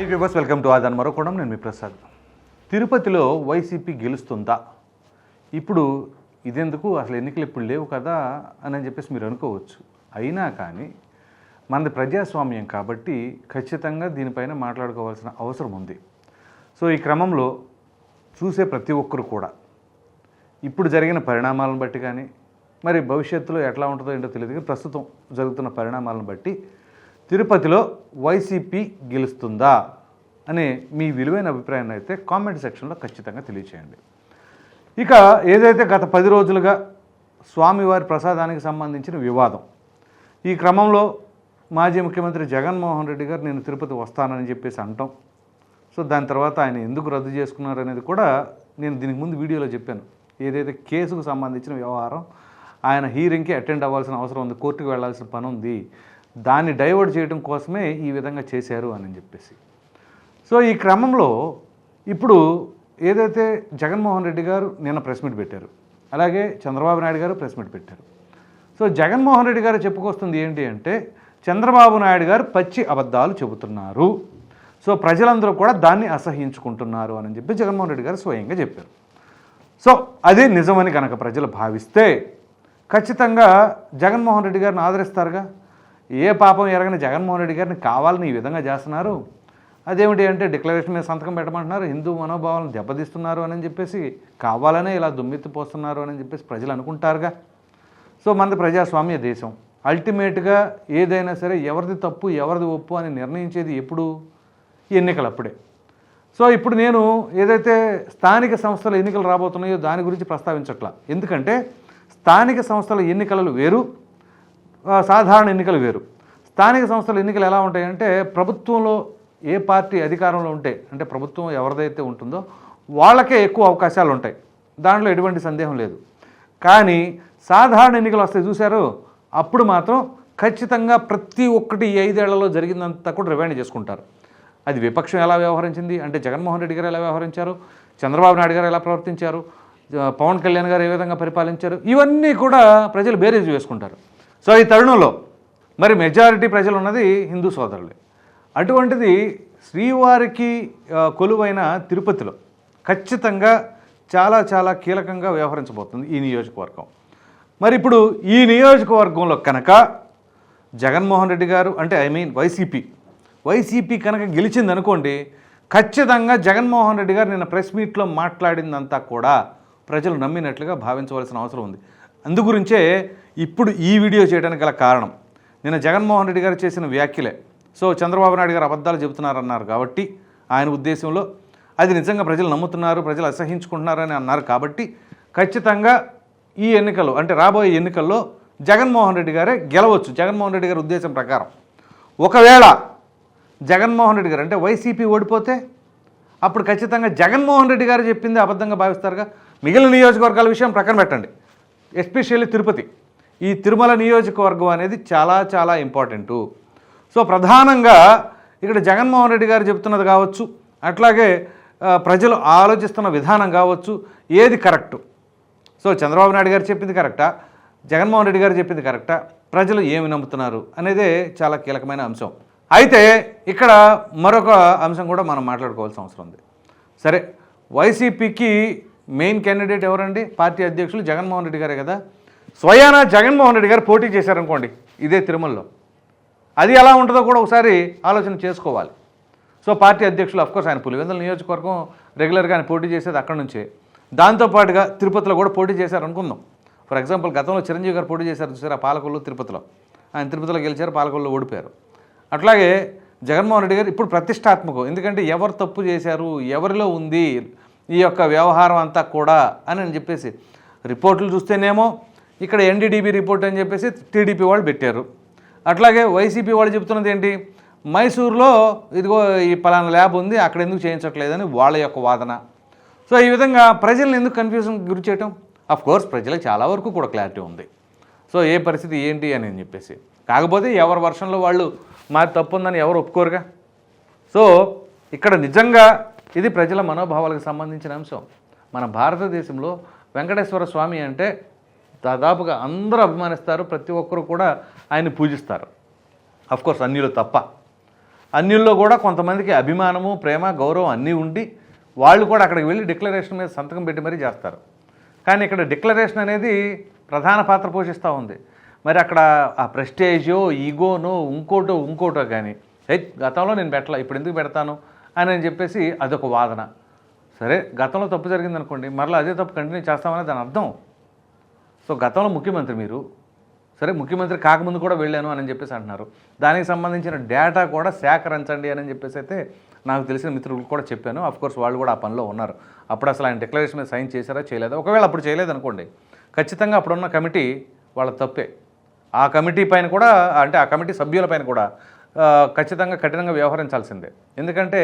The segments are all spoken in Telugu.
హాయ్ వ్యూవర్స్ వెల్కమ్ టు ఆదాన్ మరొకడం నేను మీ ప్రసాద్. తిరుపతిలో వైసీపీ గెలుస్తుందా? ఇప్పుడు ఇదెందుకు? అసలు ఎన్నికలు ఇప్పుడు లేవు కదా అని చెప్పేసి మీరు అనుకోవచ్చు. అయినా కానీ మనది ప్రజాస్వామ్యం కాబట్టి ఖచ్చితంగా దీనిపైన మాట్లాడుకోవాల్సిన అవసరం ఉంది. సో ఈ క్రమంలో చూసే ప్రతి ఒక్కరు కూడా ఇప్పుడు జరిగిన పరిణామాలను బట్టి కానీ మరి భవిష్యత్తులో ఎట్లా ఉంటుందో ఏంటో తెలియదు కానీ ప్రస్తుతం జరుగుతున్న పరిణామాలను బట్టి తిరుపతిలో వైసీపీ గెలుస్తుందా అనే మీ విలువైన అభిప్రాయాన్ని అయితే కామెంట్ సెక్షన్లో ఖచ్చితంగా తెలియచేయండి. ఇక ఏదైతే గత పది రోజులుగా స్వామివారి ప్రసాదానికి సంబంధించిన వివాదం ఈ క్రమంలో మాజీ ముఖ్యమంత్రి జగన్మోహన్ రెడ్డి గారు నేను తిరుపతి వస్తానని చెప్పేసి అంటాం. సో దాని తర్వాత ఆయన ఎందుకు రద్దు చేసుకున్నారు అనేది కూడా నేను దీనికి ముందు వీడియోలో చెప్పాను. ఏదైతే కేసుకు సంబంధించిన వ్యవహారం ఆయన హీరింగ్కి అటెండ్ అవ్వాల్సిన అవసరం ఉంది కోర్టుకు వెళ్ళాల్సిన పని ఉంది దాన్ని డైవర్ట్ చేయడం కోసమే ఈ విధంగా చేశారు అని చెప్పేసి. సో ఈ క్రమంలో ఇప్పుడు ఏదైతే జగన్మోహన్ రెడ్డి గారు నిన్న ప్రెస్ మీట్ పెట్టారు అలాగే చంద్రబాబు నాయుడు గారు ప్రెస్ మీట్ పెట్టారు. సో జగన్మోహన్ రెడ్డి గారు చెప్పుకొస్తుంది ఏంటి అంటే చంద్రబాబు నాయుడు గారు పచ్చి అబద్ధాలు చెబుతున్నారు. సో ప్రజలందరూ కూడా దాన్ని అసహించుకుంటున్నారు అని చెప్పి జగన్మోహన్ రెడ్డి గారు స్వయంగా చెప్పారు. సో అది నిజమని కనుక ప్రజలు భావిస్తే ఖచ్చితంగా జగన్మోహన్ రెడ్డి గారిని ఆదరిస్తారుగా? ఏ పాపం ఎరగని జగన్మోహన్ రెడ్డి గారిని కావాలని ఈ విధంగా చేస్తున్నారు? అదేమిటి అంటే డిక్లరేషన్ మీద సంతకం పెట్టమంటున్నారు? హిందూ మనోభావాలను దెబ్బతీస్తున్నారు అని చెప్పేసి కావాలనే ఇలా దుమ్మెత్తి పోస్తున్నారు అని చెప్పేసి ప్రజలు అనుకుంటారుగా. సో మనది ప్రజాస్వామ్య దేశం. అల్టిమేట్గా ఏదైనా సరే ఎవరిది తప్పు ఎవరిది ఒప్పు అని నిర్ణయించేది ఎప్పుడు? ఎన్నికలప్పుడే. సో ఇప్పుడు నేను ఏదైతే స్థానిక సంస్థల ఎన్నికలు రాబోతున్నాయో దాని గురించి ప్రస్తావించట్లా. ఎందుకంటే స్థానిక సంస్థల ఎన్నికలు వేరు సాధారణ ఎన్నికలు వేరు. స్థానిక సంస్థల ఎన్నికలు ఎలా ఉంటాయంటే ప్రభుత్వంలో ఏ పార్టీ అధికారంలో ఉంటే అంటే ప్రభుత్వం ఎవరిదైతే ఉంటుందో వాళ్ళకే ఎక్కువ అవకాశాలు ఉంటాయి. దాంట్లో ఎటువంటి సందేహం లేదు. కానీ సాధారణ ఎన్నికలు వస్తాయి చూశారు? అప్పుడు మాత్రం ఖచ్చితంగా ప్రతి ఒక్కటి ఐదేళ్ళలో జరిగిందంతా కూడా రివైండ్ చేసుకుంటారు. అది విపక్షం ఎలా వ్యవహరించింది? అంటే జగన్మోహన్ రెడ్డి గారు ఎలా వ్యవహరించారు? చంద్రబాబు నాయుడు గారు ఎలా ప్రవర్తించారు? పవన్ కళ్యాణ్ గారు ఏ విధంగా పరిపాలించారు? ఇవన్నీ కూడా ప్రజలు బేరేజ్ వేసుకుంటారు. సో ఈ తరుణంలో మరి మెజారిటీ ప్రజలు ఉన్నది హిందూ సోదరులే. అటువంటిది శ్రీవారికి కొలువైన తిరుపతిలో ఖచ్చితంగా చాలా చాలా కీలకంగా వ్యవహరించబోతుంది ఈ నియోజకవర్గం. మరి ఇప్పుడు ఈ నియోజకవర్గంలో కనుక జగన్మోహన్ రెడ్డి గారు అంటే ఐ మీన్ వైసీపీ వైసీపీ కనుక గెలిచిందనుకోండి ఖచ్చితంగా జగన్మోహన్ రెడ్డి గారు నిన్న ప్రెస్ మీట్లో మాట్లాడిందంతా కూడా ప్రజలు నమ్మినట్లుగా భావించవలసిన అవసరం ఉంది. అందుగురించే ఇప్పుడు ఈ వీడియో చేయడానికి గల కారణం నిన్న జగన్మోహన్ రెడ్డి గారు చేసిన వ్యాఖ్యలే. సో చంద్రబాబు నాయుడు గారు అబద్ధాలు చెబుతున్నారన్నారు కాబట్టి ఆయన ఉద్దేశంలో అది నిజంగా ప్రజలు నమ్ముతున్నారు ప్రజలు అసహించుకుంటున్నారని అన్నారు కాబట్టి ఖచ్చితంగా ఈ ఎన్నికలు అంటే రాబోయే ఎన్నికల్లో జగన్మోహన్ రెడ్డి గారే గెలవచ్చు. జగన్మోహన్ రెడ్డి గారి ఉద్దేశం ప్రకారం. ఒకవేళ జగన్మోహన్ రెడ్డి గారు అంటే వైసీపీ ఓడిపోతే అప్పుడు ఖచ్చితంగా జగన్మోహన్ రెడ్డి గారు చెప్పింది అబద్ధంగా భావిస్తారుగా. మిగిలిన నియోజకవర్గాల విషయం ప్రక్కన పెట్టండి. ఎస్పెషల్లీ తిరుపతి. ఈ తిరుమల నియోజకవర్గం అనేది చాలా చాలా ఇంపార్టెంటు. సో ప్రధానంగా ఇక్కడ జగన్మోహన్ రెడ్డి గారు చెప్తున్నది కావచ్చు అట్లాగే ప్రజలు ఆలోచిస్తున్న విధానం కావచ్చు ఏది కరెక్టు? సో చంద్రబాబు నాయుడు గారు చెప్పింది కరెక్టా? జగన్మోహన్ రెడ్డి గారు చెప్పింది కరెక్టా? ప్రజలు ఏమి నమ్ముతున్నారు అనేదే చాలా కీలకమైన అంశం. అయితే ఇక్కడ మరొక అంశం కూడా మనం మాట్లాడుకోవాల్సిన అవసరం ఉంది. సరే వైసీపీకి మెయిన్ క్యాండిడేట్ ఎవరండి? పార్టీ అధ్యక్షులు జగన్మోహన్ రెడ్డి గారే కదా? స్వయాన జగన్మోహన్ రెడ్డి గారు పోటీ చేశారనుకోండి ఇదే తిరుమలలో. అది ఎలా ఉంటుందో కూడా ఒకసారి ఆలోచన చేసుకోవాలి. సో పార్టీ అధ్యక్షులు అఫ్కోర్స్ ఆయన పులివెందుల నియోజకవర్గం రెగ్యులర్గా ఆయన పోటీ చేసేది అక్కడ నుంచే. దాంతోపాటుగా తిరుపతిలో కూడా పోటీ చేశారు అనుకుందాం ఫర్ ఎగ్జాంపుల్ గతంలో చిరంజీవి గారు పోటీ చేశారు చూసారు ఆ పాలకొల్లు తిరుపతిలో. ఆయన తిరుపతిలో గెలిచారు పాలకొల్లు ఓడిపోయారు. అట్లాగే జగన్మోహన్ రెడ్డి గారు ఇప్పుడు ప్రతిష్టాత్మకం. ఎందుకంటే ఎవరు తప్పు చేశారు ఎవరిలో ఉంది ఈ యొక్క వ్యవహారం అంతా కూడా అని అని చెప్పేసి. రిపోర్ట్లు చూస్తేనేమో ఇక్కడ ఎన్డీడీబీ రిపోర్ట్ అని చెప్పేసి టీడీపీ వాళ్ళు పెట్టారు. అట్లాగే వైసీపీ వాళ్ళు చెప్తున్నది ఏంటి? మైసూర్లో ఇదిగో ఈ పలానా ల్యాబ్ ఉంది అక్కడ ఎందుకు చేయించట్లేదని వాళ్ళ యొక్క వాదన. సో ఈ విధంగా ప్రజల్ని ఎందుకు కన్ఫ్యూజన్ గురి చేయటం? అఫ్ కోర్స్ ప్రజలకు చాలా వరకు కూడా క్లారిటీ ఉంది. సో ఏ పరిస్థితి ఏంటి అని అని చెప్పేసి. కాకపోతే ఎవరి వర్షంలో వాళ్ళు మాది తప్పు ఉందని ఎవరు ఒప్పుకోరుగా? సో ఇక్కడ నిజంగా ఇది ప్రజల మనోభావాలకు సంబంధించిన అంశం. మన భారతదేశంలో వెంకటేశ్వర స్వామి అంటే దాదాపుగా అందరూ అభిమానిస్తారు ప్రతి ఒక్కరు కూడా ఆయన్ని పూజిస్తారు. కోర్స్ అన్యులు తప్ప. అన్యుల్లో కూడా కొంతమందికి అభిమానము ప్రేమ గౌరవం అన్నీ ఉండి వాళ్ళు కూడా అక్కడికి వెళ్ళి డిక్లరేషన్ మీద సంతకం పెట్టి మరీ చేస్తారు. కానీ ఇక్కడ డిక్లరేషన్ అనేది ప్రధాన పాత్ర పోషిస్తూ ఉంది. మరి అక్కడ ఆ ప్రెస్టేజో ఈగోనో ఇంకోటో ఇంకోటో కానీ ఏ గతంలో నేను పెట్టలా ఇప్పుడు ఎందుకు పెడతాను? అని అని చెప్పేసి అదొక వాదన. సరే గతంలో తప్పు జరిగిందనుకోండి మరలా అదే తప్పు కంటిన్యూ చేస్తామని దాని అర్థం సో గతంలో ముఖ్యమంత్రి మీరు సరే ముఖ్యమంత్రి కాకముందు కూడా వెళ్ళాను అని చెప్పేసి అంటున్నారు. దానికి సంబంధించిన డేటా కూడా సేకరించండి అని చెప్పేసి అయితే నాకు తెలిసిన మిత్రులకు కూడా చెప్పాను. కోర్స్ వాళ్ళు కూడా ఆ పనిలో ఉన్నారు. అప్పుడు అసలు ఆయన డిక్లరేషన్ మీద సైన్ చేశారా చేయలేదా? ఒకవేళ అప్పుడు చేయలేదు అనుకోండి. ఖచ్చితంగా అప్పుడున్న కమిటీ వాళ్ళ తప్పే. ఆ కమిటీ పైన కూడా అంటే ఆ కమిటీ సభ్యులపైన కూడా ఖచ్చితంగా కఠినంగా వ్యవహరించాల్సిందే. ఎందుకంటే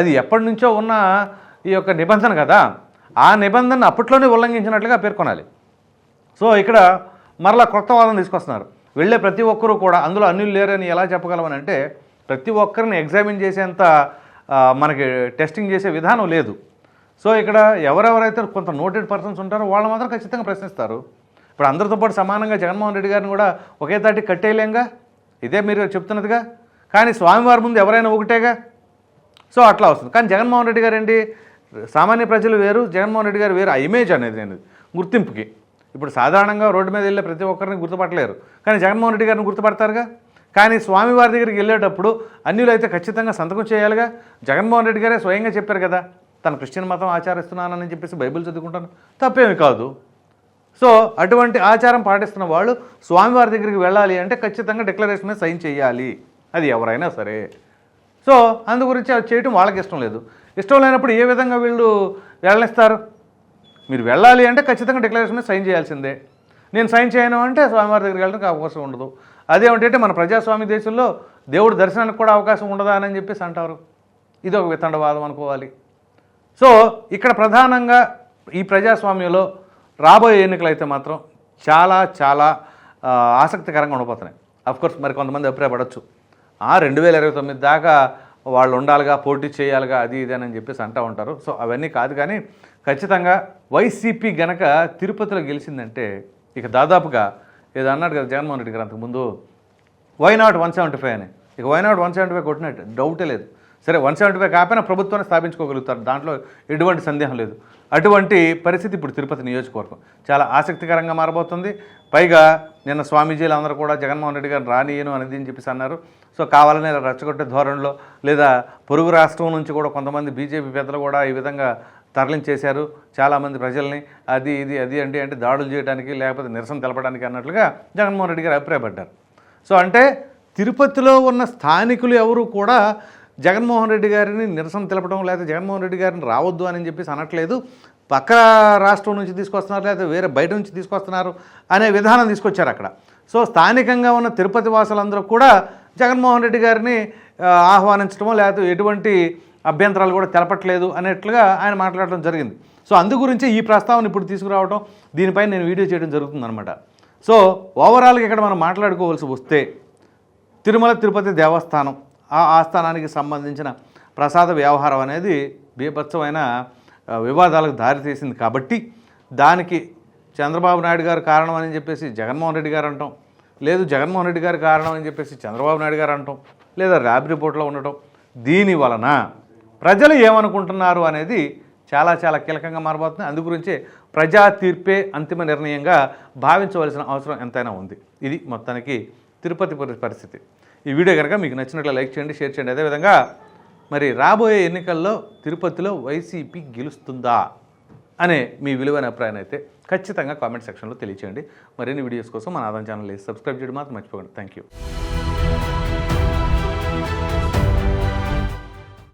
అది ఎప్పటి నుంచో ఉన్న ఈ యొక్క నిబంధన కదా. ఆ నిబంధన అప్పట్లోనే ఉల్లంఘించినట్లుగా పేర్కొనాలి. సో ఇక్కడ మరలా కొత్త వాదన తీసుకొస్తున్నారు. వెళ్ళే ప్రతి ఒక్కరూ కూడా అందులో అన్యులు లేరని ఎలా చెప్పగలమని అంటే ప్రతి ఒక్కరిని ఎగ్జామిన్ చేసేంత మనకి టెస్టింగ్ చేసే విధానం లేదు. సో ఇక్కడ ఎవరెవరైతే కొంత నోటెడ్ పర్సన్స్ ఉంటారో వాళ్ళు మాత్రం ఖచ్చితంగా ప్రశ్నిస్తారు. ఇప్పుడు అందరితో పాటు సమానంగా జగన్మోహన్ రెడ్డి గారిని కూడా ఒకే తాటి కట్టేయలేంగా? ఇదే మీరు చెప్తున్నదిగా? కానీ స్వామివారి ముందు ఎవరైనా ఒకటేగా? సో అట్లా వస్తుంది. కానీ జగన్మోహన్ రెడ్డి గారు ఏంటి? సామాన్య ప్రజలు వేరు జగన్మోహన్ రెడ్డి గారు వేరు ఆ ఇమేజ్ అనేది అనేది గుర్తింపుకి. ఇప్పుడు సాధారణంగా రోడ్డు మీద వెళ్ళే ప్రతి ఒక్కరిని గుర్తుపట్టలేరు. కానీ జగన్మోహన్ రెడ్డి గారిని గుర్తుపడతారుగా? కానీ స్వామివారి దగ్గరికి వెళ్ళేటప్పుడు అన్యులు అయితే ఖచ్చితంగా సంతకం చేయాలిగా? జగన్మోహన్ రెడ్డి గారే స్వయంగా చెప్పారు కదా తన క్రిస్టియన్ మతం ఆచరిస్తున్నానని చెప్పేసి బైబిల్ చదువుకుంటాను. తప్పేమి కాదు. సో అటువంటి ఆచారం పాటిస్తున్న వాళ్ళు స్వామివారి దగ్గరికి వెళ్ళాలి అంటే ఖచ్చితంగా డిక్లరేషన్ మీద సైన్ చేయాలి. అది ఎవరైనా సరే. సో అందు గురించి అది చేయటం వాళ్ళకి ఇష్టం లేదు. ఇష్టం లేనప్పుడు ఏ విధంగా వీళ్ళు వెళ్ళనిస్తారు? మీరు వెళ్ళాలి అంటే ఖచ్చితంగా డిక్లరేషన్ మీద సైన్ చేయాల్సిందే. నేను సైన్ చేయను అంటే స్వామివారి దగ్గరికి వెళ్ళడానికి అవకాశం ఉండదు. అదేమిటంటే మన ప్రజాస్వామి దేశంలో దేవుడు దర్శనానికి కూడా అవకాశం ఉండదా అని చెప్పేసి అంటారు. ఇది ఒక వితండవాదం అనుకోవాలి. సో ఇక్కడ ప్రధానంగా ఈ ప్రజాస్వామ్యంలో రాబోయే ఎన్నికలు అయితే మాత్రం చాలా చాలా ఆసక్తికరంగా ఉండబోతున్నాయి. అఫ్కోర్స్ మరి కొంతమంది అభిప్రాయపడవచ్చు ఆ రెండు వేల ఇరవై తొమ్మిది దాకా వాళ్ళు ఉండాలిగా పోటీ చేయాలిగా అది ఇది అని చెప్పేసి అంటూ ఉంటారు. సో అవన్నీ కాదు కానీ ఖచ్చితంగా వైసీపీ గనక తిరుపతిలో గెలిచిందంటే ఇక దాదాపుగా ఏదో అన్నాడు కదా జగన్మోహన్ రెడ్డి గారు అంతకుముందు why not one seventy five అని. ఇక why not one seventy five కొట్టినట్టు డౌటే లేదు. సరే వన్ సెవెంటీ ఫైవ్ కాకపోయినా ప్రభుత్వాన్ని స్థాపించుకోగలుగుతారు. దాంట్లో ఎటువంటి సందేహం లేదు. అటువంటి పరిస్థితి ఇప్పుడు తిరుపతి నియోజకవర్గం. చాలా ఆసక్తికరంగా మారబోతుంది. పైగా నిన్న స్వామీజీలు అందరూ కూడా జగన్మోహన్ రెడ్డి గారు రానియను అనేది అని చెప్పేసి అన్నారు. సో కావాలని ఇలా రెచ్చగొట్టే ధోరణిలో లేదా పొరుగు రాష్ట్రం నుంచి కూడా కొంతమంది బీజేపీ పెద్దలు కూడా ఈ విధంగా తరలించేశారు. చాలామంది ప్రజల్ని అది ఇది అది అంటే అంటే దాడులు చేయడానికి లేకపోతే నిరసన తెలపడానికి అన్నట్లుగా జగన్మోహన్ రెడ్డి గారు అభిప్రాయపడ్డారు. సో అంటే తిరుపతిలో ఉన్న స్థానికులు ఎవరు కూడా జగన్మోహన్ రెడ్డి గారిని నిరసన తెలపడం లేకపోతే జగన్మోహన్ రెడ్డి గారిని రావద్దు అని చెప్పేసి అనట్లేదు. పక్క రాష్ట్రం నుంచి తీసుకొస్తున్నారు లేకపోతే వేరే బయట నుంచి తీసుకొస్తున్నారు అనే విధానం తీసుకొచ్చారు అక్కడ. సో స్థానికంగా ఉన్న తిరుపతి వాసులందరూ కూడా జగన్మోహన్ రెడ్డి గారిని ఆహ్వానించడమో లేకపోతే ఎటువంటి అభ్యంతరాలు కూడా తెలపట్లేదు అనేట్లుగా ఆయన మాట్లాడడం జరిగింది. సో అందు గురించి ఈ ప్రస్తావన ఇప్పుడు తీసుకురావడం దీనిపై నేను వీడియో చేయడం జరుగుతుందన్నమాట. సో ఓవరాల్గా ఇక్కడ మనం మాట్లాడుకోవాల్సి వస్తే తిరుమల తిరుపతి దేవస్థానం ఆ ఆస్థానానికి సంబంధించిన ప్రసాద వ్యవహారం అనేది బీభత్సమైన వివాదాలకు దారితీసింది కాబట్టి దానికి చంద్రబాబు నాయుడు గారు కారణం అని చెప్పేసి జగన్మోహన్ రెడ్డి గారు అంటాం. లేదు జగన్మోహన్ రెడ్డి గారు కారణం అని చెప్పేసి చంద్రబాబు నాయుడు గారు అంటాం. లేదా ర్యాబ్ రిపోర్ట్లో ఉండటం. దీని వలన ప్రజలు ఏమనుకుంటున్నారు అనేది చాలా చాలా కీలకంగా మారబోతుంది. అందుగురించే ప్రజా తీర్పే అంతిమ నిర్ణయంగా భావించవలసిన అవసరం ఎంతైనా ఉంది. ఇది మొత్తానికి తిరుపతి పరి- పరిస్థితి. ఈ వీడియో కనుక మీకు నచ్చినట్లు లైక్ చేయండి షేర్ చేయండి. అదేవిధంగా మరి రాబోయే ఎన్నికల్లో తిరుపతిలో వైసీపీ గెలుస్తుందా అనే మీ విలువైన అభిప్రాయం అయితే ఖచ్చితంగా కామెంట్ సెక్షన్లో తెలియచేయండి. మరిన్ని వీడియోస్ కోసం మన ఆదాయం ఛానల్ సబ్స్క్రైబ్ చేయడం మాత్రం మర్చిపోకండి. Thank you